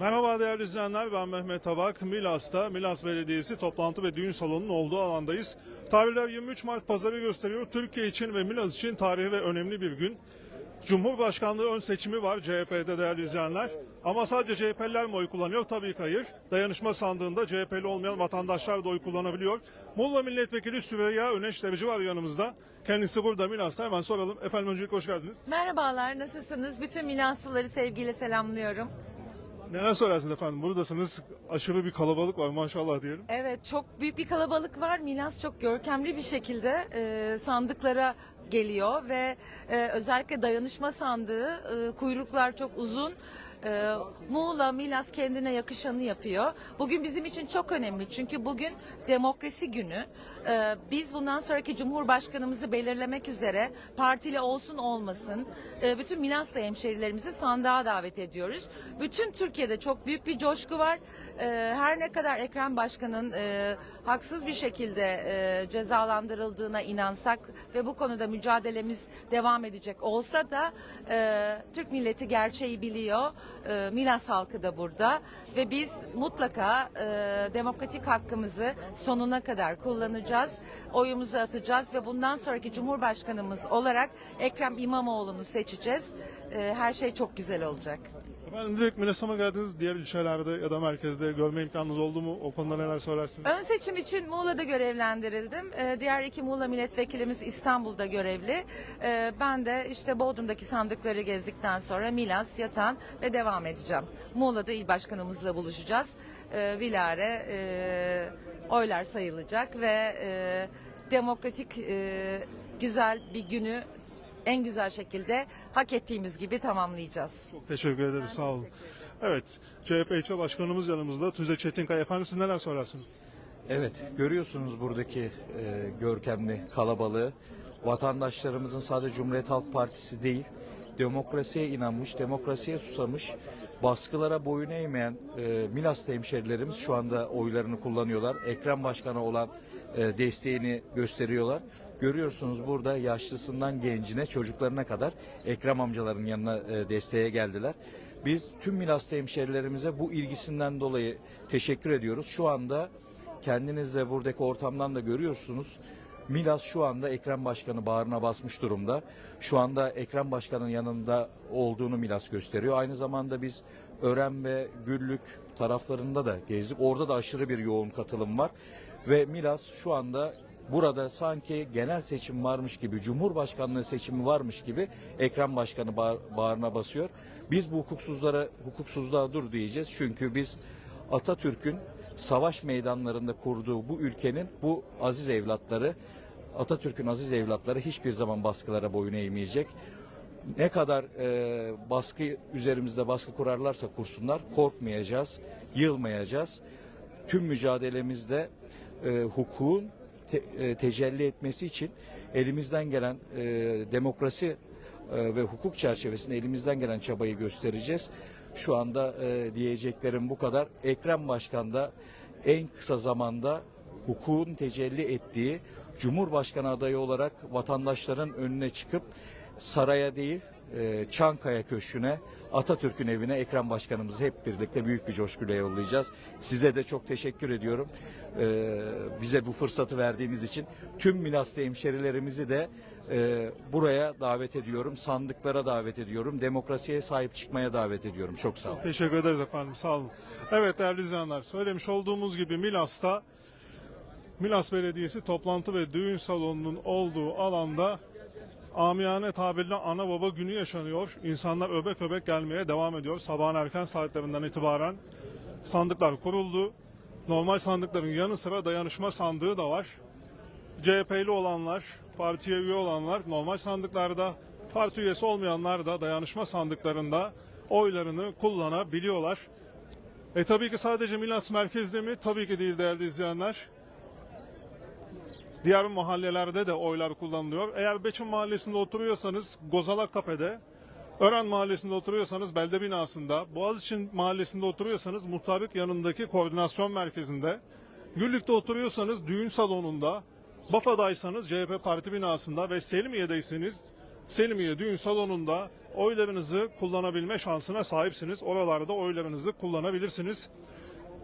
Merhaba değerli izleyenler ben Mehmet Tabak. Milas'ta Milas Belediyesi toplantı ve düğün salonunun olduğu alandayız. Tarihler 23 Mart pazarı gösteriyor. Türkiye için ve Milas için tarihi ve önemli bir gün. Cumhurbaşkanlığı ön seçimi var CHP'de değerli izleyenler. Ama sadece CHP'liler mi oy kullanıyor? Tabii ki hayır. Dayanışma sandığında CHP'li olmayan vatandaşlar da oy kullanabiliyor. Muğla Milletvekili Süreyya Öneş Deveci var yanımızda. Kendisi burada Milas'ta. Hemen soralım. Efendim öncelikle hoş geldiniz. Merhabalar, nasılsınız? Bütün Milaslıları sevgiyle selamlıyorum. Neler söylersiniz efendim? Buradasınız. Aşırı bir kalabalık var maşallah diyelim. Evet, çok büyük bir kalabalık var. Milas çok görkemli bir şekilde e, sandıklara geliyor ve e, özellikle dayanışma sandığı e, kuyruklar çok uzun. E, Muğla, Milas kendine yakışanı yapıyor. Bugün bizim için çok önemli çünkü bugün demokrasi günü. E, biz bundan sonraki Cumhurbaşkanımızı belirlemek üzere partili olsun olmasın e, bütün Milaslı hemşerilerimizi sandığa davet ediyoruz. Bütün Türkiye'de çok büyük bir coşku var. E, her ne kadar Ekrem Başkan'ın e, haksız bir şekilde e, cezalandırıldığına inansak ve bu konuda mücadelemiz devam edecek olsa da e, Türk milleti gerçeği biliyor. E, Milas halkı da burada ve biz mutlaka e, demokratik hakkımızı sonuna kadar kullanacağız. Oyumuzu atacağız ve bundan sonraki Cumhurbaşkanımız olarak Ekrem İmamoğlu'nu seçeceğiz. E, her şey çok güzel olacak. Efendim direkt mı geldiniz? Diğer ilçelerde ya da merkezde görme imkanınız oldu mu? O konuda neler söylersiniz? Ön seçim için Muğla'da görevlendirildim. Ee, Diğer iki Muğla milletvekilimiz İstanbul'da görevli. Ee, Ben de işte Bodrum'daki sandıkları gezdikten sonra Milas, Yatan ve devam edeceğim. Muğla'da il başkanımızla buluşacağız. Ee, Bilare e, oylar sayılacak ve e, demokratik e, güzel bir günü en güzel şekilde hak ettiğimiz gibi tamamlayacağız. Çok teşekkür ederiz. Sağ olun. Evet. CHP ilçe başkanımız yanımızda. Tüze Çetinkaya. Efendim siz neler söylersiniz? Evet, görüyorsunuz buradaki e, görkemli kalabalığı. Vatandaşlarımızın sadece Cumhuriyet Halk Partisi değil, demokrasiye inanmış, demokrasiye susamış, baskılara boyun eğmeyen e, Milas'ta hemşerilerimiz şu anda oylarını kullanıyorlar. Ekrem Başkan'a olan e, desteğini gösteriyorlar. Görüyorsunuz burada yaşlısından gencine, çocuklarına kadar Ekrem amcaların yanına e, desteğe geldiler. Biz tüm Milas'ta hemşerilerimize bu ilgisinden dolayı teşekkür ediyoruz. Şu anda kendiniz de buradaki ortamdan da görüyorsunuz. Milas şu anda Ekrem Başkanı bağrına basmış durumda. Şu anda Ekrem Başkan'ın yanında olduğunu Milas gösteriyor. Aynı zamanda biz Ören ve Güllük taraflarında da gezdik. Orada da aşırı bir yoğun katılım var. Ve Milas şu anda burada sanki genel seçim varmış gibi, Cumhurbaşkanlığı seçimi varmış gibi Ekrem Başkanı bağ- bağrına basıyor. Biz bu hukuksuzlara, hukuksuzluğa dur diyeceğiz. Çünkü biz Atatürk'ün savaş meydanlarında kurduğu bu ülkenin bu aziz evlatları, Atatürk'ün aziz evlatları hiçbir zaman baskılara boyun eğmeyecek. Ne kadar e, baskı üzerimizde baskı kurarlarsa kursunlar korkmayacağız, yılmayacağız. Tüm mücadelemizde e, hukukun te- e, tecelli etmesi için elimizden gelen e, demokrasi e, ve hukuk çerçevesinde elimizden gelen çabayı göstereceğiz. Şu anda e, diyeceklerim bu kadar. Ekrem Başkan da en kısa zamanda hukukun tecelli ettiği Cumhurbaşkanı adayı olarak vatandaşların önüne çıkıp saraya değil e, Çankaya Köşkü'ne Atatürk'ün evine Ekrem Başkanımızı hep birlikte büyük bir coşkuyla yollayacağız. Size de çok teşekkür ediyorum. E, bize bu fırsatı verdiğiniz için tüm Milaslı hemşerilerimizi de e, buraya davet ediyorum. Sandıklara davet ediyorum. Demokrasiye sahip çıkmaya davet ediyorum. Çok sağ olun. Teşekkür ederiz efendim. Sağ olun. Evet değerli izleyenler. Söylemiş olduğumuz gibi Milas'ta Milas Belediyesi toplantı ve düğün salonunun olduğu alanda amiyane tabirle ana baba günü yaşanıyor. İnsanlar öbek öbek gelmeye devam ediyor. Sabahın erken saatlerinden itibaren sandıklar kuruldu. Normal sandıkların yanı sıra dayanışma sandığı da var. CHP'li olanlar, partiye üye olanlar normal sandıklarda, parti üyesi olmayanlar da dayanışma sandıklarında oylarını kullanabiliyorlar. E tabii ki sadece Milas merkezde mi? Tabii ki değil değerli izleyenler. Diğer mahallelerde de oylar kullanılıyor. Eğer Beçin Mahallesi'nde oturuyorsanız Gozalak Kape'de, Ören Mahallesi'nde oturuyorsanız Belde Binası'nda, Boğaziçi Mahallesi'nde oturuyorsanız muhtarlık yanındaki koordinasyon merkezinde, Güllük'te oturuyorsanız düğün salonunda, Bafa'daysanız CHP parti binasında ve Selimiye'deyseniz Selimiye Düğün Salonu'nda oylarınızı kullanabilme şansına sahipsiniz. Oralarda oylarınızı kullanabilirsiniz.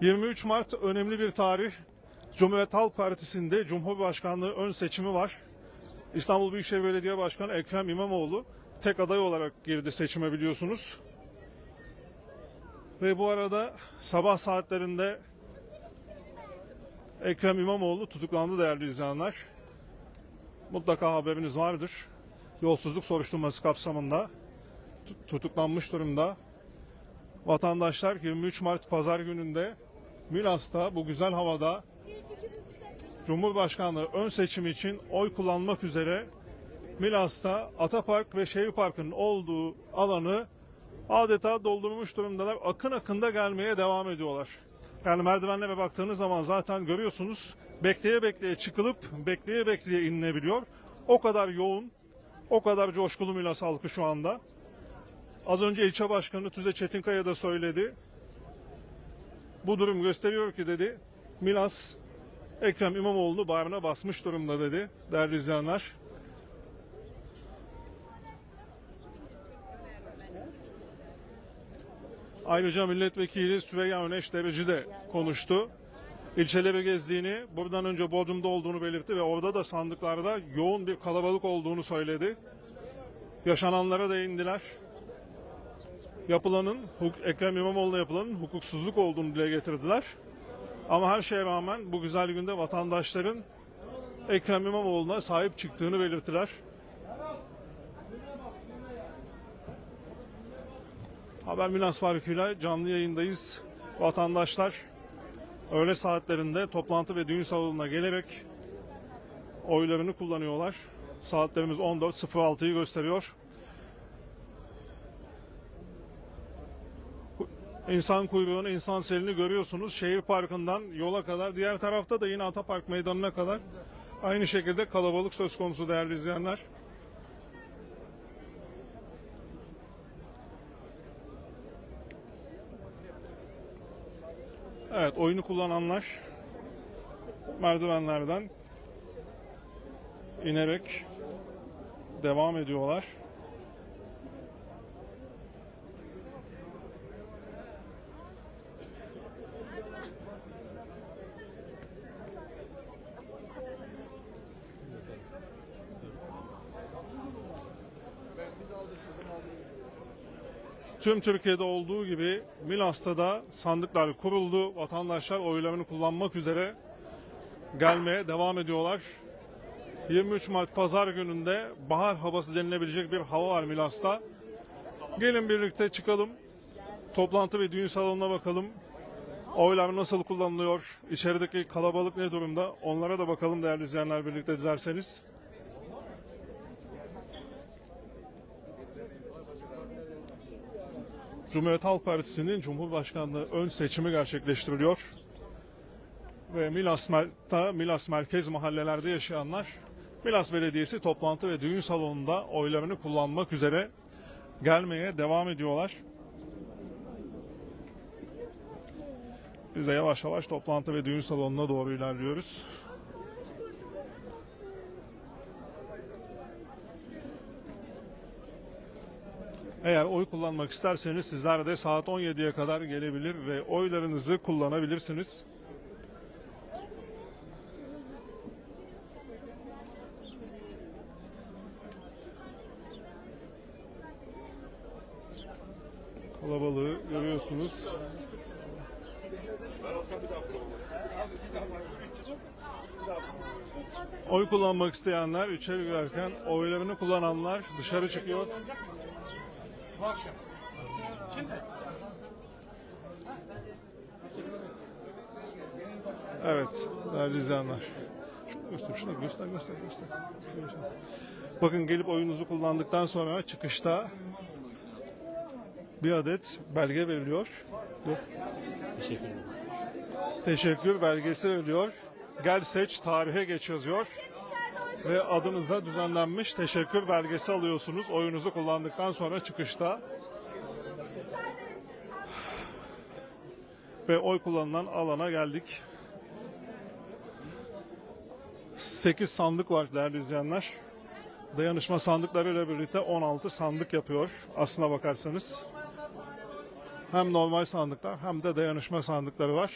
23 Mart önemli bir tarih. Cumhuriyet Halk Partisi'nde Cumhurbaşkanlığı ön seçimi var. İstanbul Büyükşehir Belediye Başkanı Ekrem İmamoğlu tek aday olarak girdi seçime biliyorsunuz. Ve bu arada sabah saatlerinde Ekrem İmamoğlu tutuklandı değerli izleyenler. Mutlaka haberiniz vardır. Yolsuzluk soruşturması kapsamında tut- tutuklanmış durumda. Vatandaşlar 23 Mart Pazar gününde Milas'ta bu güzel havada Cumhurbaşkanlığı ön seçimi için oy kullanmak üzere Milas'ta Atapark ve Şehir Parkı'nın olduğu alanı adeta doldurmuş durumdalar. Akın akında gelmeye devam ediyorlar. Yani merdivenlere baktığınız zaman zaten görüyorsunuz bekleye bekleye çıkılıp bekleye bekleye inilebiliyor. O kadar yoğun, o kadar coşkulu Milas halkı şu anda. Az önce ilçe başkanı Tüze Çetinkaya da söyledi. Bu durum gösteriyor ki dedi Milas Ekrem İmamoğlu'nu bağrına basmış durumda dedi değerli izleyenler. Ayrıca milletvekili Süreyya Öneş Derici de konuştu. İlçeleri gezdiğini, buradan önce Bodrum'da olduğunu belirtti ve orada da sandıklarda yoğun bir kalabalık olduğunu söyledi. Yaşananlara değindiler. Yapılanın, Ekrem İmamoğlu'na yapılanın hukuksuzluk olduğunu dile getirdiler. Ama her şeye rağmen bu güzel günde vatandaşların Ekrem İmamoğlu'na sahip çıktığını belirttiler. Haber Milas Farkı'yla canlı yayındayız. Vatandaşlar öğle saatlerinde toplantı ve düğün salonuna gelerek oylarını kullanıyorlar. Saatlerimiz 14.06'yı gösteriyor. İnsan kuyruğunu, insan selini görüyorsunuz. Şehir parkından yola kadar, diğer tarafta da yine Atapark meydanına kadar aynı şekilde kalabalık söz konusu değerli izleyenler. Evet, oyunu kullananlar merdivenlerden inerek devam ediyorlar. Tüm Türkiye'de olduğu gibi Milas'ta da sandıklar kuruldu. Vatandaşlar oylarını kullanmak üzere gelmeye devam ediyorlar. 23 Mart Pazar gününde bahar havası denilebilecek bir hava var Milas'ta. Gelin birlikte çıkalım. Toplantı ve düğün salonuna bakalım. Oylar nasıl kullanılıyor? İçerideki kalabalık ne durumda? Onlara da bakalım değerli izleyenler birlikte dilerseniz. Cumhuriyet Halk Partisi'nin Cumhurbaşkanlığı ön seçimi gerçekleştiriliyor. Ve Milas'ta, Milas merkez mahallelerde yaşayanlar Milas Belediyesi toplantı ve düğün salonunda oylarını kullanmak üzere gelmeye devam ediyorlar. Biz de yavaş yavaş toplantı ve düğün salonuna doğru ilerliyoruz. Eğer oy kullanmak isterseniz sizler de saat 17'ye kadar gelebilir ve oylarınızı kullanabilirsiniz. Kalabalığı görüyorsunuz. Oy kullanmak isteyenler içeri girerken oylarını kullananlar dışarı çıkıyor. Bu akşam. Şimdi Evet, değerli izleyenler. Şunu göster, şunu göster, göster, göster. Bakın gelip oyunuzu kullandıktan sonra çıkışta bir adet belge veriliyor. Dur. teşekkür ederim. Teşekkür belgesi veriliyor. Gel seç tarihe geç yazıyor. Ve adınıza düzenlenmiş teşekkür belgesi alıyorsunuz oyunuzu kullandıktan sonra çıkışta. Ve oy kullanılan alana geldik. 8 sandık var değerli izleyenler. dayanışma sandıklarıyla birlikte 16 sandık yapıyor aslına bakarsanız. Hem normal sandıklar hem de dayanışma sandıkları var.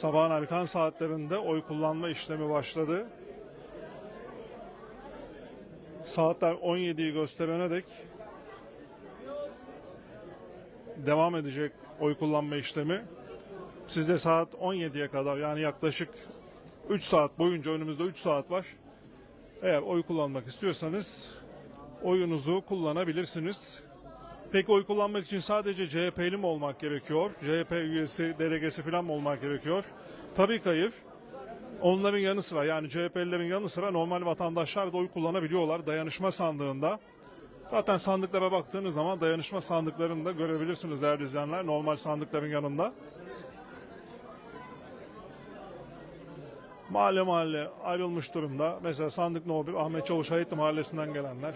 Sabahın erken saatlerinde oy kullanma işlemi başladı. Saatler 17'yi gösterene dek devam edecek oy kullanma işlemi. Siz de saat 17'ye kadar yani yaklaşık 3 saat boyunca önümüzde 3 saat var. Eğer oy kullanmak istiyorsanız oyunuzu kullanabilirsiniz. Peki oy kullanmak için sadece CHP'li mi olmak gerekiyor? CHP üyesi, delegesi falan mı olmak gerekiyor? Tabii ki hayır. Onların yanı sıra yani CHP'lilerin yanı sıra normal vatandaşlar da oy kullanabiliyorlar dayanışma sandığında. Zaten sandıklara baktığınız zaman dayanışma sandıklarını da görebilirsiniz değerli izleyenler normal sandıkların yanında. Mahalle mahalle ayrılmış durumda. Mesela sandık no 1 Ahmet Çavuş Hayitli Mahallesi'nden gelenler.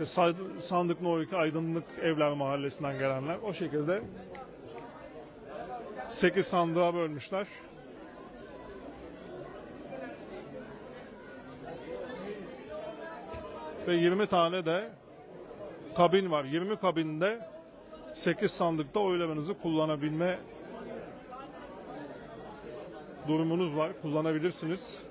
İşte Sa- sandık no 2 Aydınlık Evler Mahallesi'nden gelenler. O şekilde 8 sandığa bölmüşler. Ve 20 tane de kabin var. 20 kabinde 8 sandıkta oylamanızı kullanabilme durumunuz var. Kullanabilirsiniz.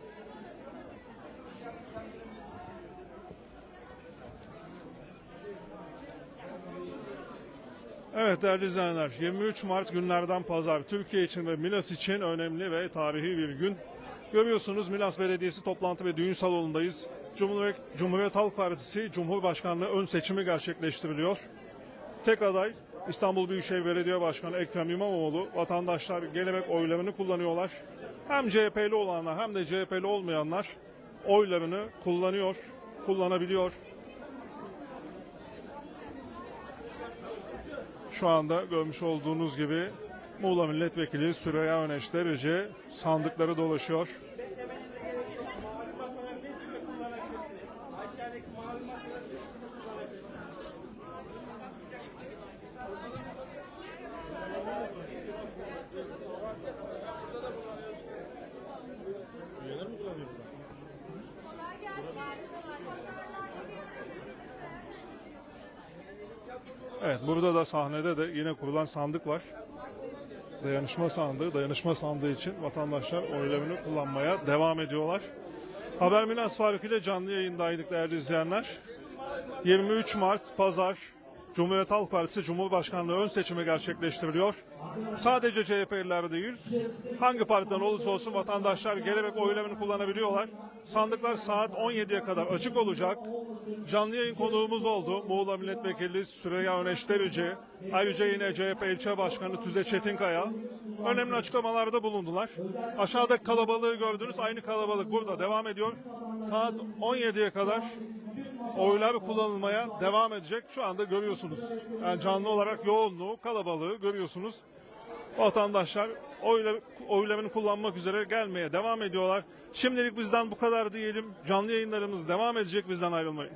Evet değerli izleyenler 23 Mart günlerden pazar Türkiye için ve Milas için önemli ve tarihi bir gün. Görüyorsunuz Milas Belediyesi toplantı ve düğün salonundayız. Cumhuriyet, Cumhuriyet Halk Partisi Cumhurbaşkanlığı ön seçimi gerçekleştiriliyor. Tek aday İstanbul Büyükşehir Belediye Başkanı Ekrem İmamoğlu. Vatandaşlar gelenek oylarını kullanıyorlar. Hem CHP'li olanlar hem de CHP'li olmayanlar oylarını kullanıyor, kullanabiliyor. Şu anda görmüş olduğunuz gibi Muğla Milletvekili Süreyya Öneş Derece sandıkları dolaşıyor. Evet burada da sahnede de yine kurulan sandık var. Dayanışma sandığı, dayanışma sandığı için vatandaşlar oylarını kullanmaya devam ediyorlar. Haber Minas Faruk ile canlı yayındaydık değerli izleyenler. 23 Mart Pazar Cumhuriyet Halk Partisi Cumhurbaşkanlığı ön seçimi gerçekleştiriliyor. Sadece CHP'liler değil, hangi partiden olursa olsun vatandaşlar gelerek oylarını kullanabiliyorlar. Sandıklar saat 17'ye kadar açık olacak. Canlı yayın konuğumuz oldu. Muğla Milletvekili Süreyya Öneş Derici. Ayrıca yine CHP ilçe başkanı Tüze Çetinkaya. Önemli açıklamalarda bulundular. Aşağıdaki kalabalığı gördünüz. Aynı kalabalık burada devam ediyor. Saat 17'ye kadar oylar kullanılmaya devam edecek. Şu anda görüyorsunuz. Yani canlı olarak yoğunluğu, kalabalığı görüyorsunuz. Vatandaşlar oyla, oylarını kullanmak üzere gelmeye devam ediyorlar. Şimdilik bizden bu kadar diyelim. Canlı yayınlarımız devam edecek bizden ayrılmayın.